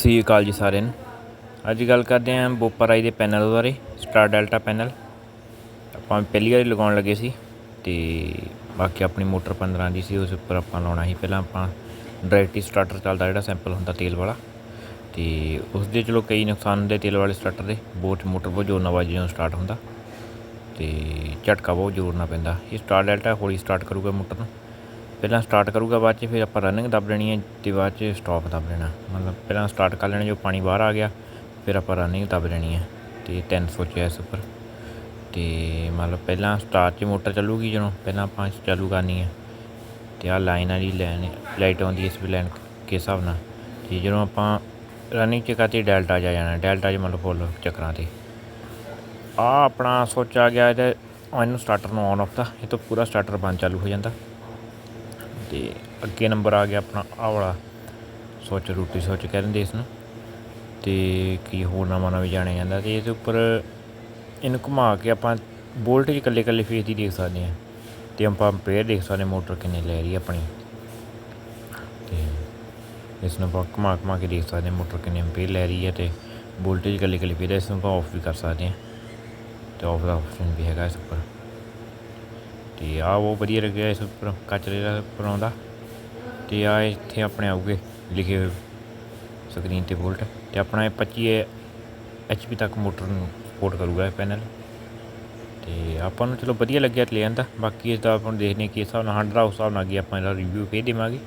ਸਤਿ ਸ੍ਰੀ ਅਕਾਲ ਜੀ ਸਾਰਿਆਂ ਨੂੰ। ਅੱਜ ਗੱਲ ਕਰਦੇ ਹਾਂ ਬੋਪਰ ਆਈ ਦੇ ਪੈਨਲ ਬਾਰੇ, ਸਟਾਰ ਡੈਲਟਾ ਪੈਨਲ। ਆਪਾਂ ਪਹਿਲੀ ਵਾਰੀ ਲਗਾਉਣ ਲੱਗੇ ਸੀ ਤੇ ਬਾਕੀ ਆਪਣੀ ਮੋਟਰ 15 ਦੀ ਸੀ, ਉਸ ਉੱਪਰ ਆਪਾਂ ਲਾਉਣਾ ਸੀ। ਪਹਿਲਾਂ ਆਪਾਂ ਡਾਇਰੈਕਟ ਸਟਾਰਟਰ ਚੱਲਦਾ ਜਿਹੜਾ ਸਿੰਪਲ ਹੁੰਦਾ ਤੇਲ ਵਾਲਾ। ਤੇ ਉਸ ਦੇ ਚਲੋ ਕਈ ਨੁਕਸਾਨ ਹੁੰਦੇ ਤੇਲ ਵਾਲੇ ਸਟਾਰਟਰ ਦੇ, ਬਹੁਤ ਮੋਟਰ ਬਹੁਤ ਜ਼ੋਰ ਨਾਲ ਵੱਜ ਜਦੋਂ ਸਟਾਰਟ ਹੁੰਦਾ ਤੇ ਝਟਕਾ ਬਹੁਤ ਜ਼ੋਰ ਨਾਲ ਪੈਂਦਾ। ਇਹ ਸਟਾਰ ਡੈਲਟਾ ਹੌਲੀ ਸਟਾਰਟ ਕਰੂਗਾ ਮੋਟਰ ਨੂੰ। ਪਹਿਲਾਂ ਸਟਾਰਟ ਕਰੂਗਾ ਬਾਅਦ ਚ, ਫਿਰ ਆਪਾਂ ਰਨਿੰਗ ਦੱਬ ਲੈਣੀ ਹੈ ਅਤੇ ਬਾਅਦ ਚ ਸਟਾਪ ਦੱਬ ਲੈਣਾ। ਮਤਲਬ ਪਹਿਲਾਂ ਸਟਾਰਟ ਕਰ ਲੈਣਾ, ਜੋ ਪਾਣੀ ਬਾਹਰ ਆ ਗਿਆ, ਫਿਰ ਆਪਾਂ ਰਨਿੰਗ ਦੱਬ ਲੈਣੀ ਹੈ ਅਤੇ 300 ਚ ਇਸ ਉੱਪਰ। ਅਤੇ ਮਤਲਬ ਪਹਿਲਾਂ ਸਟਾਰਟ 'ਚ ਮੋਟਰ ਚੱਲੂਗੀ ਜਦੋਂ, ਪਹਿਲਾਂ ਆਪਾਂ ਚਾਲੂ ਕਰਨੀ ਹੈ। ਅਤੇ ਆਹ ਲਾਈਨ ਵਾਲੀ ਲਾਈਨ ਲਾਈਟ ਆਉਂਦੀ ਇਸ ਵੀ ਲਾਈਨ ਕੇ ਹਿਸਾਬ ਨਾਲ। ਅਤੇ ਜਦੋਂ ਆਪਾਂ ਰਨਿੰਗ 'ਚ ਕਰਤੀ ਡੈਲਟਾ 'ਚ ਆ ਜਾਣਾ ਡੈਲਟਾ 'ਚ ਮਤਲਬ ਫੁੱਲ ਚੱਕਰਾਂ ਤੇ। ਆ ਆਪਣਾ ਸੋਚ ਆ ਗਿਆ, ਇਹਦੇ ਇਹਨੂੰ ਸਟਾਰਟਰ ਨੂੰ ਆਨ ਆਫ ਦਾ, ਇਹ ਤੋਂ ਪੂਰਾ ਸਟਾਰਟਰ ਬੰਦ ਚਾਲੂ ਹੋ ਜਾਂਦਾ। ਤੇ ਅੱਗੇ ਨੰਬਰ ਆ ਗਿਆ ਆਪਣਾ, ਆਹ ਵਾਲਾ। ਸੋਚ, ਰੂਟੀ ਸੋਚ ਕਹਿੰਦੇ ਇਸ ਨੂੰ ਤੇ ਕੀ ਹੋਰ ਨਵਾਂ ਨਾਲ ਜਾਣਿਆ ਜਾਂਦਾ ਤੇ ਇਸ ਉੱਪਰ ਇਹਨੂੰ ਘੁਮਾ ਕੇ ਆਪਾਂ ਵੋਲਟੇਜ ਇਕੱਲੇ ਇਕੱਲੇ ਫੇਸ ਦੀ ਦੇਖ ਸਕਦੇ ਹਾਂ। ਤੇ ਆਪਾਂ ਅੰਪੇਅਰ ਦੇਖ ਸਕਦੇ ਮੋਟਰ ਕਿੰਨੇ ਲੈ ਰਹੀ ਹੈ ਆਪਣੀ। ਤੇ ਇਸ ਨੂੰ ਆਪਾਂ ਘੁਮਾ ਘੁਮਾ ਕੇ ਦੇਖ ਸਕਦੇ ਹਾਂ ਮੋਟਰ ਕਿੰਨੇ ਅੰਪੇਅਰ ਲੈ ਰਹੀ ਹੈ ਤੇ ਵੋਲਟੇਜ ਇਕੱਲੇ ਇਕੱਲੇ ਫੇਸ ਇਸ ਨੂੰ ਆਪਾਂ ਆਫ ਵੀ ਕਰ ਸਕਦੇ ਹਾਂ। ਤੇ ਆਫ ਦਾ ਆਪਸ਼ਨ ਵੀ ਹੈਗਾ ਇਸ ਉੱਪਰ। ਤੇ ਆ ਉਹ ਵਧੀਆ ਲੱਗਿਆ ਇਸ ਉੱਪਰ ਕਚਰੇ ਦਾ ਉੱਪਰ ਆਉਂਦਾ ਤੇ ਆ ਇੱਥੇ ਆਪਣੇ ਆਉਗੇ ਲਿਖੇ ਹੋਏ ਸਕਰੀਨ ਤੇ ਵੋਲਟ ਤੇ ਆਪਣਾ ਇਹ 25 ਐਚਪੀ ਤੱਕ ਮੋਟਰ ਨੂੰ ਸਪੋਰਟ ਕਰੂਗਾ ਇਹ ਪੈਨਲ ਤੇ ਆਪਾਂ ਨੂੰ ਚਲੋ ਵਧੀਆ ਲੱਗਿਆ ਤੇ ਲੈ ਆਂਦਾ। ਬਾਕੀ ਇਸ ਦਾ ਆਪਾਂ ਨੂੰ ਦੇਖਦੇ ਹਾਂ ਕਿ ਹਿਸਾਬ ਨਾਲ ਹੰਡਰਾ ਉਸ ਹਿਸਾਬ ਨਾਲ ਅੱਗੇ ਆਪਾਂ ਇਹਦਾ ਰਿਵਿਊ ਫੇਰ ਦੇਵਾਂਗੇ।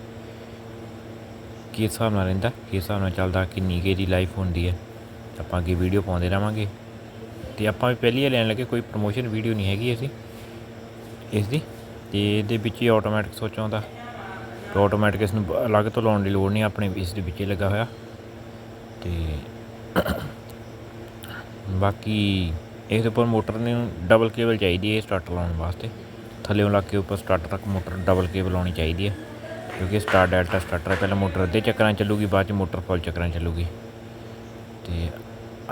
ਕੀ ਹਿਸਾਬ ਨਾਲ ਰਹਿੰਦਾ, ਕੀ ਹਿਸਾਬ ਨਾਲ ਚੱਲਦਾ, ਕਿੰਨੀ ਕੇ ਦੀ ਲਾਈਫ ਹੁੰਦੀ ਹੈ। ਆਪਾਂ ਅੱਗੇ ਵੀਡੀਓ ਪਾਉਂਦੇ ਰਵਾਂਗੇ ਤੇ ਆਪਾਂ ਵੀ ਪਹਿਲੀ ਲੈਣ ਲੱਗੇ, ਕੋਈ ਪ੍ਰੋਮੋਸ਼ਨ ਵੀਡੀਓ ਨਹੀਂ ਹੈਗੀ ਅਸੀਂ ਇਸ ਦੀ ਤੇ ਇਹਦੇ ਵਿੱਚ ਹੀ ਆਟੋਮੈਟਿਕ ਸੋਚ ਆਉਂਦਾ। ਤੇ ਆਟੋਮੈਟਿਕ ਇਸ ਨੂੰ ਅਲੱਗ ਤੋਂ ਲਾਉਣ ਦੀ ਲੋੜ ਨਹੀਂ, ਆਪਣੇ ਇਸ ਦੇ ਵਿੱਚ ਹੀ ਲੱਗਾ ਹੋਇਆ। ਤੇ ਬਾਕੀ ਇਸ ਦੇ ਉੱਪਰ ਮੋਟਰ ਨੂੰ ਡਬਲ ਕੇਬਲ ਚਾਹੀਦੀ ਹੈ ਸਟਾਰਟਰ ਲਾਉਣ ਵਾਸਤੇ। ਥੱਲੇੋਂ ਲਾ ਕੇ ਉੱਪਰ ਸਟਾਰਟਰ ਤੱਕ ਮੋਟਰ ਡਬਲ ਕੇਬਲ ਲਾਉਣੀ ਚਾਹੀਦੀ ਹੈ, ਕਿਉਂਕਿ ਸਟਾਰ ਡੈਲਟਾ ਸਟਾਰਟਰ ਪਹਿਲਾਂ ਮੋਟਰ ਅੱਧੇ ਚੱਕਰਾਂ 'ਚ ਚੱਲੂਗੀ, ਬਾਅਦ ਚ ਮੋਟਰ ਫੁੱਲ ਚੱਕਰਾਂ 'ਚ ਚੱਲੂਗੀ। ਤੇ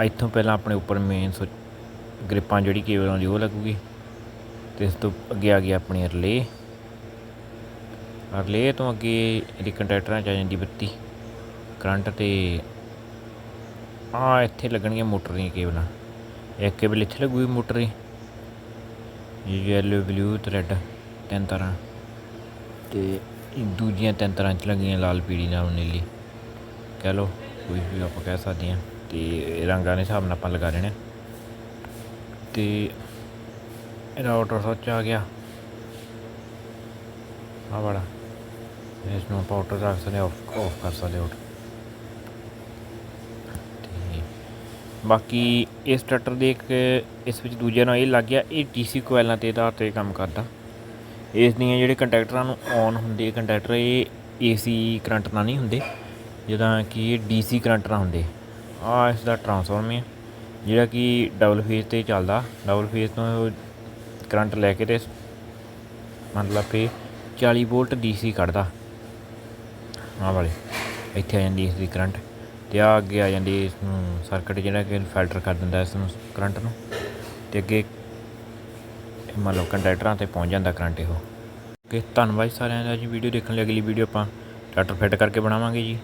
ਇੱਥੋਂ ਪਹਿਲਾਂ ਆਪਣੇ ਉੱਪਰ ਮੇਨ ਸੋ ਗ੍ਰਿਪਾਂ ਜਿਹੜੀ ਕੇਬਲ ਆਉਂਦੀ, ਉਹ ਲੱਗੂਗੀ। ਤੇ ਇਸ ਤੋਂ ਅੱਗੇ ਆ ਗਈ ਆਪਣੀ ਰਿਲੇ ਰਿਲੇ ਤੋਂ ਅੱਗੇ ਇਹਦੀ ਕੰਟੈਕਟਰਾਂ ਚ ਆ ਜਾਂਦੀ ਬੱਤੀ, ਕਰੰਟ ਤੇ ਆ ਇੱਥੇ ਲੱਗਣਗੀਆਂ ਮੋਟਰ ਦੀਆਂ ਕੇਬਲਾਂ। ਇੱਕ ਕੇਬਲ ਇੱਥੇ ਲੱਗੂਗੀ ਮੋਟਰ। ਦੀ ਯੈਲੋ ਬਲੂ ਤੇ ਰੈੱਡ ਤਿੰਨ ਤਰ੍ਹਾਂ। ਤੇ ਦੂਜੀਆਂ ਤਿੰਨ ਤਰ੍ਹਾਂ ਚ ਲੱਗੀਆਂ, ਲਾਲ, ਪੀਲੀ, ਨਾਲ ਨੀਲੀ। ਕਹਿ ਲਓ, ਕੋਈ ਵੀ ਆਪਾਂ ਕਹਿ ਸਕਦੇ ਹਾਂ। ਤੇ ਰੰਗਾਂ ਦੇ ਹਿਸਾਬ ਨਾਲ ਆਪਾਂ ਲਗਾ ਲੈਣੇ। ਤੇ ਇਹਦਾ ਆਟੋ ਸੋਚ ਆ ਗਿਆ। ਆ ਵਾਲਾ। ਇਸ ਨੂੰ ਆਪਾਂ ਆਟੋ ਰੱਖ ਸਕਦੇ ਆਫ ਆਫ ਕਰ ਸਕਦੇ ਆਟੋ ਬਾਕੀ ਇਸ ਟਰੈਕਟਰ ਦੇ ਇੱਕ, ਇਸ ਵਿੱਚ ਦੂਜੇ ਨਾਲ ਇਹ ਲੱਗ ਗਿਆ, ਇਹ ਡੀਸੀ ਕੋਇਲਾਂ ਤੇ ਆਧਾਰ ਤੇ ਕੰਮ ਕਰਦਾ। ਇਸ ਦੀਆਂ ਜਿਹੜੇ ਕੰਟੈਕਟਰਾਂ ਨੂੰ ਔਨ ਹੁੰਦੇ, ਕੰਟੈਕਟਰ ਇਹ ਏਸੀ ਕਰੰਟ ਨਾਲ ਨਹੀਂ ਹੁੰਦੇ, ਜਿੱਦਾਂ ਕਿ ਇਹ ਡੀਸੀ ਕਰੰਟ ਨਾਲ ਹੁੰਦੇ। ਆ ਇਸ ਦਾ ਟਰਾਂਸਫਾਰਮ ਹੈ ਜਿਹੜਾ ਕਿ ਡਬਲ ਫੇਜ਼ ਤੇ ਚੱਲਦਾ। ਡਬਲ ਫੇਜ਼ ਤੋਂ ਕਰੰਟ ਲੈ ਕੇ ਤੇ ਮਤਲਬ ਕਿ 40 ਵੋਲਟ ਡੀਸੀ ਕੱਢਦਾ। ਆ ਵਾਲੇ, ਇੱਥੇ ਆ ਜਾਂਦੀ ਇਸ ਦੀ ਕਰੰਟ ਤੇ ਆ ਅੱਗੇ ਆ ਜਾਂਦੀ ਇਸ ਨੂੰ ਸਰਕਟ ਜਿਹੜਾ ਕਿ ਫਿਲਟਰ ਕਰ ਦਿੰਦਾ ਇਸ ਨੂੰ ਕਰੰਟ ਨੂੰ ਤੇ ਅੱਗੇ ਮੰਨ ਲਓ ਕੰਡਕਟਰਾਂ ਤੇ ਪਹੁੰਚ ਜਾਂਦਾ ਕਰੰਟ ਇਹੋ। ਕਿ ਧੰਨਵਾਦ ਸਾਰਿਆਂ ਦਾ ਜੀ ਵੀਡੀਓ ਦੇਖਣ ਲਈ। ਅਗਲੀ ਵੀਡੀਓ ਆਪਾਂ ਡਾਕਟਰ ਫਿੱਟ ਕਰਕੇ ਬਣਾਵਾਂਗੇ ਜੀ।